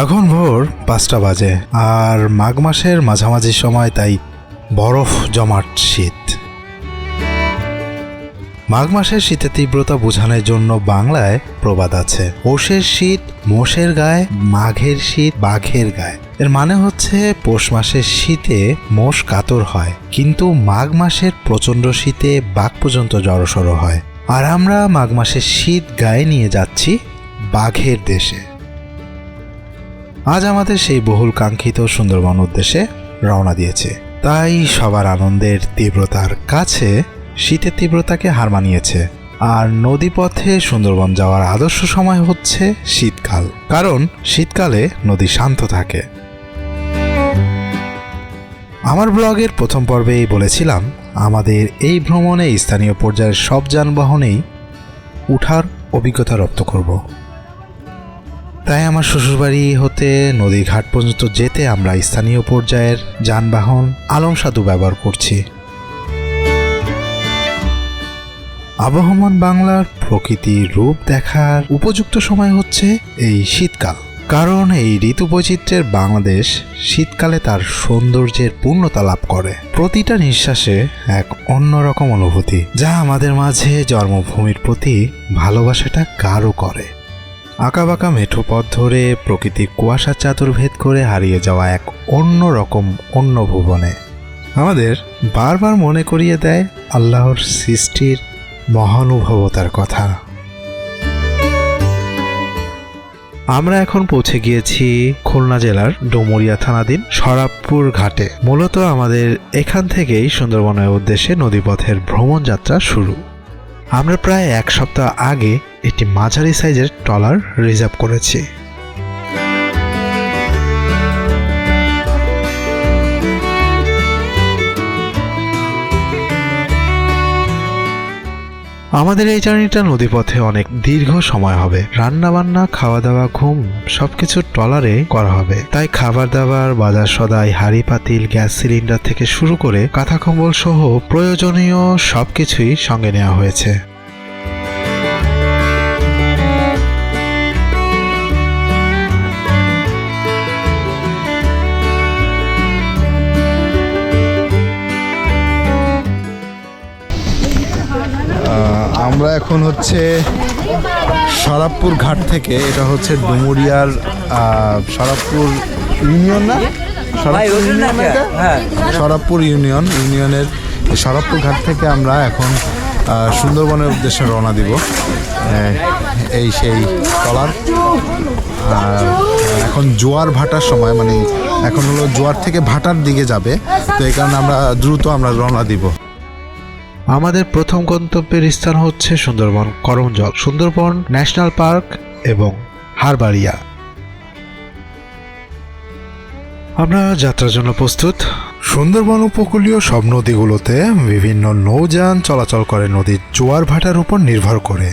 এখন ভোর পাঁচটা বাজে, আর মাঘ মাসের মাঝামাঝি সময়, তাই বরফ জমাট শীত। মাঘ মাসের শীতের তীব্রতা বোঝানোর জন্য বাংলায় প্রবাদ আছে। পৌষের শীত, মোষের গায়ে, মাঘের শীত, বাঘের গায়ে। এর মানে হচ্ছে পৌষ মাসের শীতে মোষ কাতর হয়, কিন্তু মাঘ মাসের প্রচণ্ড শীতে বাঘ পর্যন্ত জড়সড় হয়। আর আমরা মাঘ মাসের শীত গায়ে নিয়ে যাচ্ছি বাঘের দেশে। আজ আমাদের সেই বহুল কাঙ্ক্ষিত সুন্দরবন উদ্দেশ্যে রওনা দিয়েছে। তাই সবার আনন্দের তীব্রতার কাছে শীতের তীব্রতাকে হার মানিয়েছে। আর নদীপথে সুন্দরবন যাওয়ার আদর্শ সময় হচ্ছে শীতকাল। কারণ শীতকালে নদী শান্ত থাকে। আমার ব্লগের প্রথম পর্বেই বলেছিলাম, আমাদের এই ভ্রমণে স্থানীয় পর্যায়ের সব যানবাহনেই উঠার অভিজ্ঞতা রপ্ত করব। তাই আমার শ্বশুরবাড়ি হতে নদী ঘাট পর্যন্ত যেতে আমরা স্থানীয় পর্যায়ের যানবাহন আলম সাধু ব্যবহার করছি। আবহমান বাংলার প্রকৃতির রূপ দেখার উপযুক্ত সময় হচ্ছে এই শীতকাল। কারণ এই ঋতু বৈচিত্র্যের বাংলাদেশ শীতকালে তার সৌন্দর্যের পূর্ণতা লাভ করে। প্রতিটা নিঃশ্বাসে এক অন্যরকম অনুভূতি, যা আমাদের মাঝে জন্মভূমির প্রতি ভালোবাসাটা গাঢ় করে। আঁকাবাঁকা মেঠো পথ ধরে প্রকৃতির কুয়াশার চাদর ভেদ করে হারিয়ে যাওয়া এক অন্য রকম অন্য ভুবনে। আমাদের বারবার মনে করিয়ে দেয় আল্লাহর সৃষ্টির মহানুভবতার কথা। আমরা এখন পৌঁছে গিয়েছি খুলনা জেলার ডোমরিয়া থানাধীন সরাবপুর ঘাটে। মূলত আমাদের এখান থেকেই সুন্দরবনের উদ্দেশ্যে নদীপথের ভ্রমণ যাত্রা শুরু। আমরা প্রায় এক সপ্তাহ আগে একটি মাঝারি সাইজের ট্রলার রিজার্ভ করেছি। আমাদের এই জার্নিটা নদীপথে অনেক দীর্ঘ সময় হবে। রান্না বান্না খাওয়া দাওয়া ঘুম সবকিছু ট্রলারে করা হবে। তাই খাবার দাবার বাজার সদাই, হাড়ি, পাতিল, গ্যাস সিলিন্ডার থেকে শুরু করে কাঁথা কম্বল সহ প্রয়োজনীয় সবকিছুই সঙ্গে নেওয়া হয়েছে। এখন হচ্ছে সরাবপুর ঘাট থেকে এটা হচ্ছে ডুমুরিয়ার সরাবপুর ইউনিয়ন না? সরাবপুর ইউনিয়ন? সরাবপুর ইউনিয়ন ইউনিয়নের সরাবপুর ঘাট থেকে আমরা এখন সুন্দরবনের উদ্দেশ্যে রওনা দিব। এই সেই ট্রলার আর এখন জোয়ার ভাটার সময় মানে এখন হলো জোয়ার থেকে ভাটার দিকে যাবে তো এই কারণে আমরা দ্রুত আমরা রওনা দিব। আমাদের প্রথম গন্তব্যের স্থান হচ্ছে সুন্দরবন, করমজল, সুন্দরবন ন্যাশনাল পার্ক এবং হারবাড়িয়া। আমরা যাত্রার জন্য প্রস্তুত। সুন্দরবন উপকূলীয় সব নদীগুলোতে বিভিন্ন নৌযান চলাচল করে নদীর জোয়ার ভাটার উপর নির্ভর করে।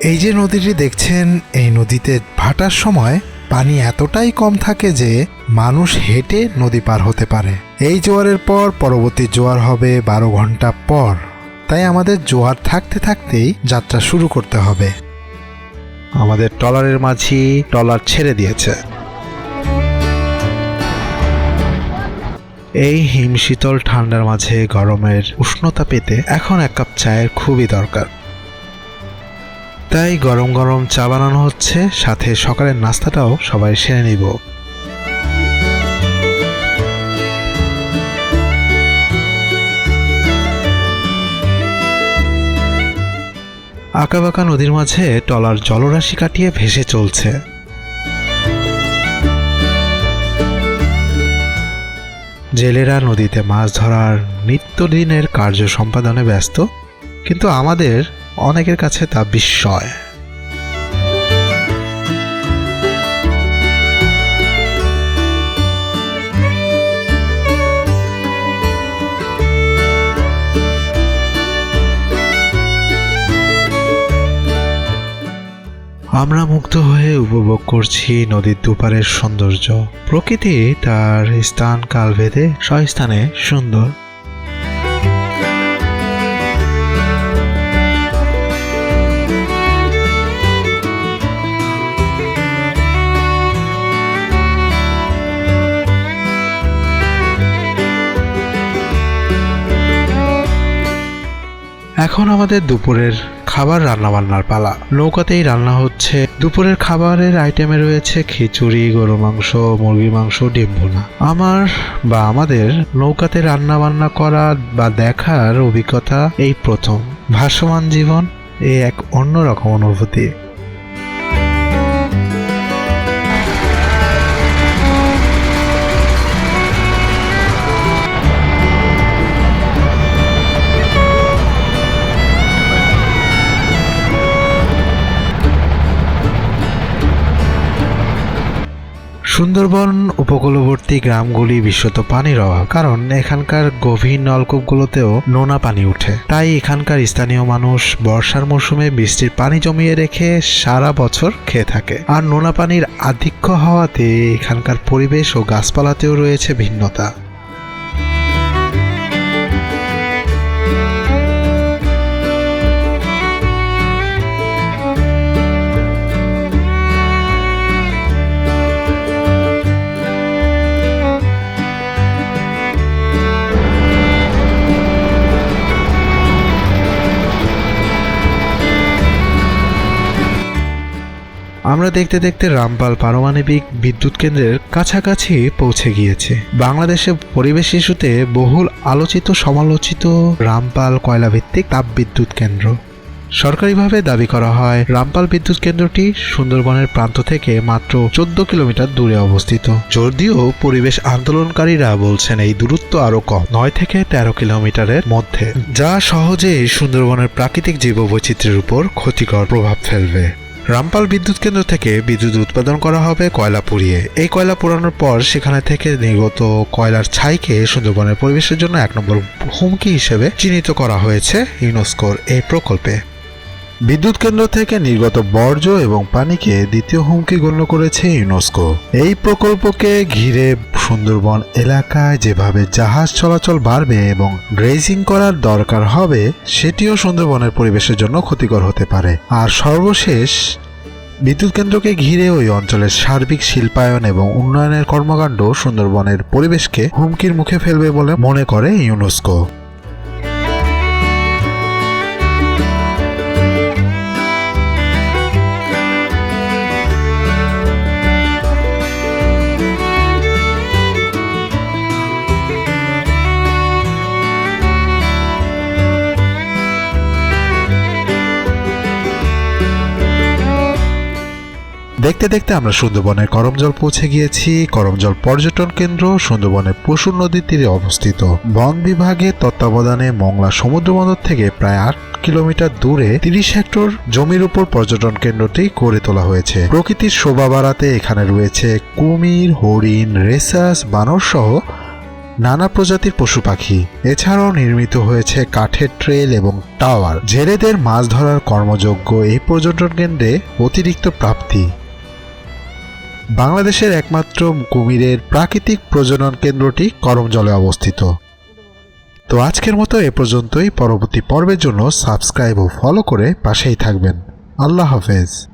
এই যে নদীটি দেখছেন, এই নদীতে ভাটার সময় পানি এতটাই কম থাকে যে মানুষ হেঁটে নদী পার হতে পারে। এই জোয়ারের পর পরবর্তী জোয়ার হবে বারো ঘণ্টা পর। তাই আমাদের জোয়ার থাকতে থাকতেই যাত্রা শুরু করতে হবে। আমাদের ট্রলারের মাঝি ট্রলার ছেড়ে দিয়েছে। এই হিম শীতল ঠান্ডার মাঝে গরমের উষ্ণতা পেতে এখন এক কাপ চায়ের খুবই দরকার। তাই গরম গরম চা বানানো হচ্ছে, সাথে সকালের নাস্তাটাও সবাই সেরে নিব। আঁকাবাঁকা নদীর মাঝে টলার জলরাশি কাটিয়ে ভেসে চলছে। জেলেরা নদীতে মাছ ধরার নিত্যদিনের কার্য সম্পাদনে ব্যস্ত, কিন্তু আমাদের অনেকের কাছে তা বিস্ময়। আমরা মুগ্ধ হয়ে উপভোগ করছি নদীর দুপারের সৌন্দর্য। প্রকৃতি তার স্থান কালভেদে স্বস্থানে সুন্দর। এখন আমাদের দুপুরের খাবার রান্নাবান্নার পালা। নৌকাতেই রান্না হচ্ছে। দুপুরের খাবারের আইটেমে রয়েছে খিচুড়ি, গরু মাংস মুরগি মাংস, ডিম ভুনা। আমার বা আমাদের নৌকাতে রান্না বান্না করা বা দেখার অভিজ্ঞতা এই প্রথম। ভাসমান জীবন, এ এক অন্যরকম অনুভূতি। সুন্দরবন উপকূলবর্তী গ্রামগুলি বিশ্বত পানির অভাব, কারণ এখানকার গভীর নলকূপগুলোতেও নোনা পানি উঠে। তাই এখানকার স্থানীয় মানুষ বর্ষার মৌসুমে বৃষ্টির পানি জমিয়ে রেখে সারা বছর খেয়ে থাকে। আর নোনা পানির আধিক্য হওয়াতে এখানকার পরিবেশ ও গাছপালাতেও রয়েছে ভিন্নতা। আমরা দেখতে দেখতে রামপাল পারমাণবিক বিদ্যুৎ কেন্দ্রের কাছাকাছি পৌঁছে গিয়েছে। বাংলাদেশে পরিবেশ ইস্যুতে বহুল আলোচিত, সমালোচিত রামপাল কয়লা ভিত্তিক তাপবিদ্যুৎ কেন্দ্র। সরকারিভাবে দাবি করা হয়, রামপাল বিদ্যুৎ কেন্দ্রটি সুন্দরবনের প্রান্ত থেকে মাত্র চোদ্দ কিলোমিটার দূরে অবস্থিত। যদিও পরিবেশ আন্দোলনকারীরা বলছেন এই দূরত্ব আরও কম, নয় থেকে তেরো কিলোমিটারের মধ্যে, যা সহজেই সুন্দরবনের প্রাকৃতিক জীববৈচিত্র্যের উপর ক্ষতিকর প্রভাব ফেলবে। রামপাল বিদ্যুৎ কেন্দ্র থেকে বিদ্যুৎ উৎপাদন করা হবে কয়লা পুড়িয়ে। এই কয়লা পোড়ানোর পর সেখানে থেকে নির্গত কয়লার ছাইকে সুন্দরবনের পরিবেশের জন্য এক নম্বর হুমকি হিসেবে চিহ্নিত করা হয়েছে ইউনেস্কোর এই প্রকল্পে। বিদ্যুৎ কেন্দ্র থেকে নির্গত বর্জ্য এবং পানিকে দ্বিতীয় হুমকি গণ্য করেছে ইউনেস্কো। এই প্রকল্পকে ঘিরে সুন্দরবন এলাকায় যেভাবে জাহাজ চলাচল বাড়বে এবং ড্রেজিং করার দরকার হবে, সেটিও সুন্দরবনের পরিবেশের জন্য ক্ষতিকর হতে পারে। আর সর্বশেষ, বিদ্যুৎ কেন্দ্রকে ঘিরে ওই অঞ্চলের সার্বিক শিল্পায়ন এবং উন্নয়নের কর্মকাণ্ড সুন্দরবনের পরিবেশকে হুমকির মুখে ফেলবে বলে মনে করে ইউনেস্কো। দেখতে দেখতে আমরা সুন্দরবনের করমজল পৌঁছে গিয়েছি। করমজল পর্যটন কেন্দ্র সুন্দরবনের পশুর নদীর তীরে অবস্থিত। বন বিভাগের তত্ত্বাবধানে মংলা সমুদ্র বন্দর থেকে প্রায় আট কিলোমিটার দূরে তিরিশ হেক্টর জমির উপর পর্যটন কেন্দ্রটি গড়ে তোলা হয়েছে। প্রকৃতির শোভা বাড়াতে এখানে রয়েছে কুমির, হরিণ, রেসাস, বানর সহ নানা প্রজাতির পশু পাখি। এছাড়াও নির্মিত হয়েছে কাঠের ট্রেল এবং টাওয়ার। জেলেদের মাছ ধরার কর্মযোগ্য এই পর্যটন কেন্দ্রে অতিরিক্ত প্রাপ্তি। বাংলাদেশের একমাত্র কুমিরের প্রাকৃতিক প্রজনন কেন্দ্রটি করমজলে অবস্থিত। তো আজকের মতো এ পর্যন্তই। পরবর্তী পর্বের জন্য সাবস্ক্রাইব ও ফলো করে পাশেই থাকবেন। আল্লাহ হাফেজ।